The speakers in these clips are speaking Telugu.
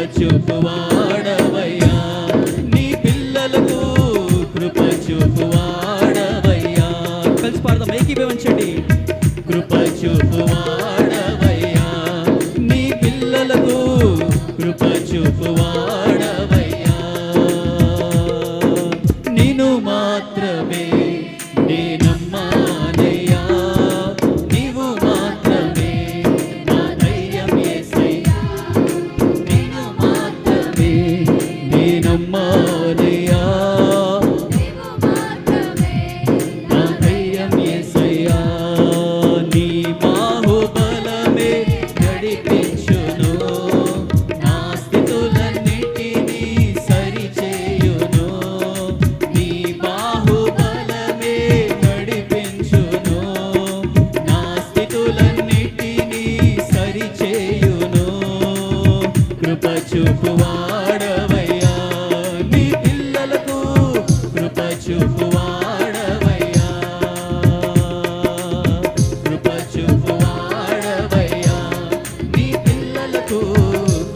చూపువాడవయ్యా. నీ పిల్లలకు కృప చూపువాడవయ్యా. కలిసి పాడదాం ఏకీభవించండి. కృప చూపువాడవయ్యా. నీ పిల్లలకు కృప చూపువాడవయ్యా నేనమ్మానయ్యా పిల్లలకు కృప చూపువాడవయ్యా కృప చూపువాడవయ్యా నీ పిల్లలకు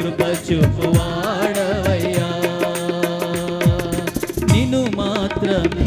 కృప చూపువాడవయ్యా నిన్ను మాత్రమే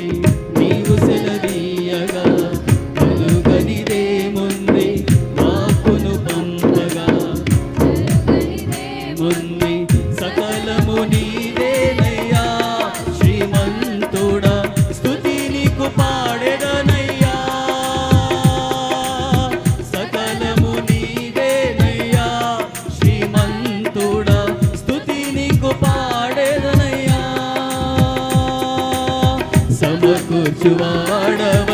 ചുറ്റുപാടവ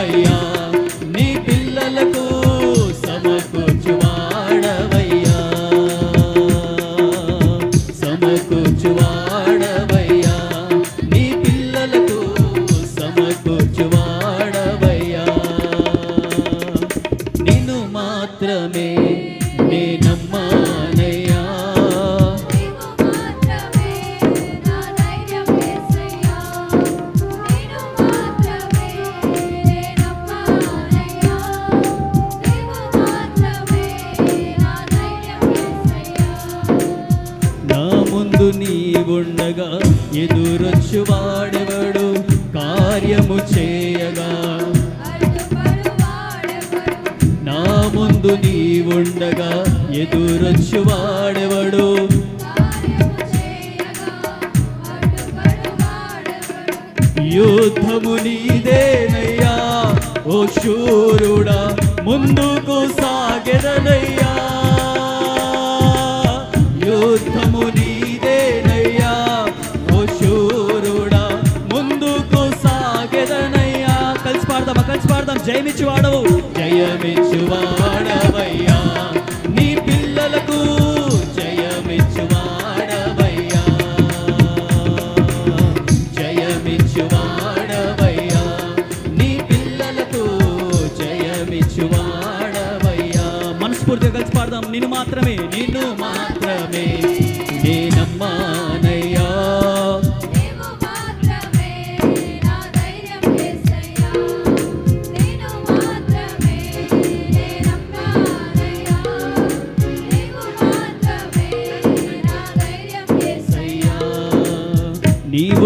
ముందు నీవుండగా ఉండగా ఎదురొచ్చు వాడెవడు? కార్యము చేయగా. నా ముందు నీవుండగా ఉండగా ఎదురొచ్చు వాడెవడు? యుద్ధము నీదేనయ్యా ఓ శూరుడా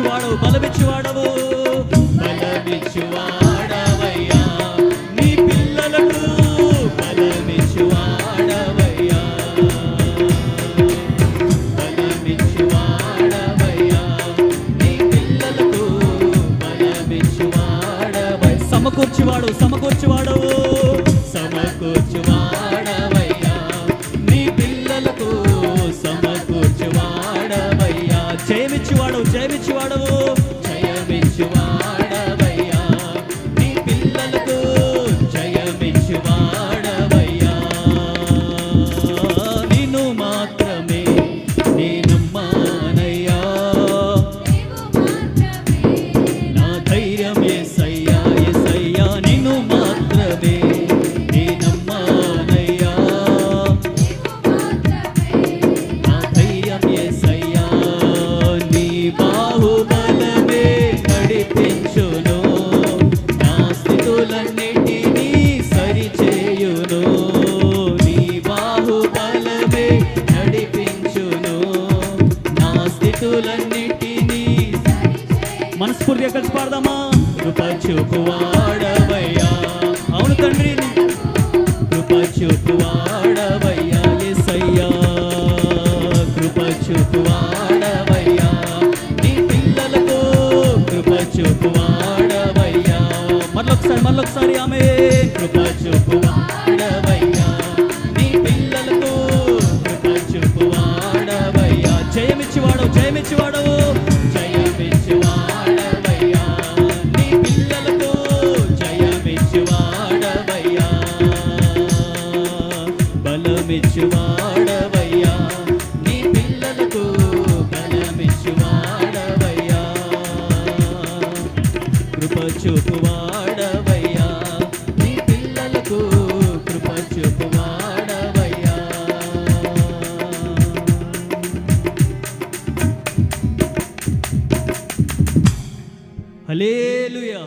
బలమిచ్చివాడు బలమిచ్చివాడు జయమిచ్చి వాడవు జయమిచ్చి వాడవు పూర్తిగా కలిసి పాడదామా కృప చూపువాడవయ్యా. అవును తండ్రి. కృప చూపువాడవయ్యా ఎసయ్యా కృప చూపువాడవయ్యా నీ పిల్లలకు కృప చూపువాడవయ్యా. మళ్ళొకసారి మళ్ళొకసారి ఆమె. కృప చూపువాడవయ్యా నీ పిల్లలకు కృప చూపువాడవయ్యా హలేలుయా